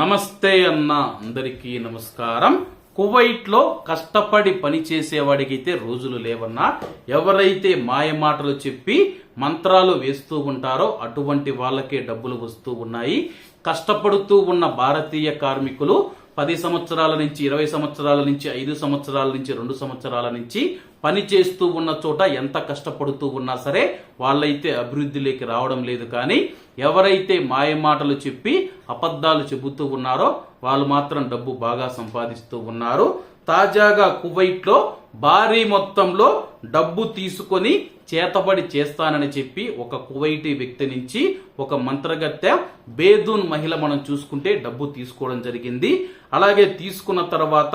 నమస్తే అన్న అందరికీ నమస్కారం. కువైట్లో కష్టపడి పని చేసేవాడికైతే రోజులు లేవన్నా ఎవరైతే మాయమాటలు చెప్పి మంత్రాలు వేస్తూ ఉంటారో అటువంటి వాళ్ళకే డబ్బులు వస్తూ ఉన్నాయి. కష్టపడుతూ ఉన్న భారతీయ కార్మికులు పది సంవత్సరాల నుంచి ఇరవై సంవత్సరాల నుంచి ఐదు సంవత్సరాల నుంచి రెండు సంవత్సరాల నుంచి పని చేస్తూ ఉన్న చోట ఎంత కష్టపడుతూ ఉన్నా సరే వాళ్ళైతే అభివృద్ధిలోకి రావడం లేదు కానీ ఎవరైతే మాయమాటలు చెప్పి అబద్ధాలు చెబుతూ ఉన్నారో వాళ్ళు మాత్రం డబ్బు బాగా సంపాదిస్తూ ఉన్నారు. తాజాగా కువైట్లో భారీ మొత్తంలో డబ్బు తీసుకొని చేతబడి చేస్తానని చెప్పి ఒక కువైటీ వ్యక్తి నుంచి ఒక మంత్రగత్తె బేదూన్ మహిళ మనం చూసుకుంటే డబ్బు తీసుకోవడం జరిగింది. అలాగే తీసుకున్న తర్వాత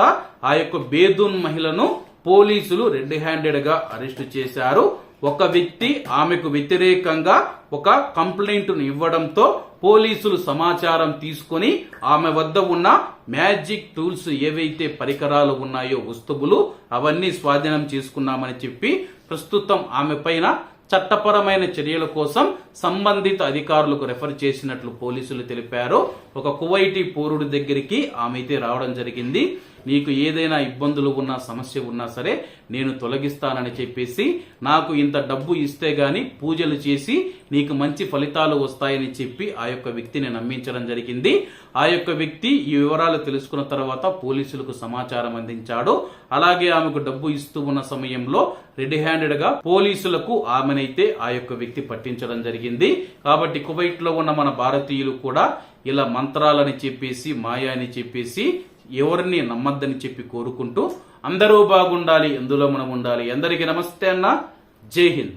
ఆ యొక్క బేదూన్ మహిళను పోలీసులు రెడ్ హ్యాండెడ్గా అరెస్టు చేశారు. ఒక వ్యక్తి ఆమెకు వ్యతిరేకంగా ఒక కంప్లైంట్ను ఇవ్వడంతో పోలీసులు సమాచారం తీసుకొని ఆమె వద్ద ఉన్న మ్యాజిక్ టూల్స్ ఏవైతే పరికరాలు ఉన్నాయో వస్తువులు అవన్నీ స్వాధీనం చేసుకున్నామని చెప్పి ప్రస్తుతం ఆమె పైన చట్టపరమైన చర్యల కోసం సంబంధిత అధికారులకు రెఫర్ చేసినట్లు పోలీసులు తెలిపారు. ఒక కువైటీ పౌరుడి దగ్గరికి ఆమె అయితే రావడం జరిగింది. నీకు ఏదైనా ఇబ్బందులు ఉన్నా సమస్య ఉన్నా సరే నేను తొలగిస్తానని చెప్పేసి నాకు ఇంత డబ్బు ఇస్తే గాని పూజలు చేసి నీకు మంచి ఫలితాలు వస్తాయని చెప్పి ఆ యొక్క వ్యక్తిని నమ్మించడం జరిగింది. ఆ యొక్క వ్యక్తి ఈ వివరాలు తెలుసుకున్న తర్వాత పోలీసులకు సమాచారం అందించాడు. అలాగే ఆమెకు డబ్బు ఇస్తూ ఉన్న సమయంలో రెడ్ హ్యాండెడ్గా పోలీసులకు ఆమెనైతే ఆ యొక్క వ్యక్తి పట్టించడం జరిగింది. కాబట్టి కువైట్లో ఉన్న మన భారతీయులు కూడా ఇలా మంత్రాలని చెప్పేసి మాయా అని చెప్పేసి ఎవరిని నమ్మద్దని చెప్పి కోరుకుంటూ అందరూ బాగుండాలి ఎందులో మనం ఉండాలి? అందరికీ నమస్తే అన్న. జై హింద్.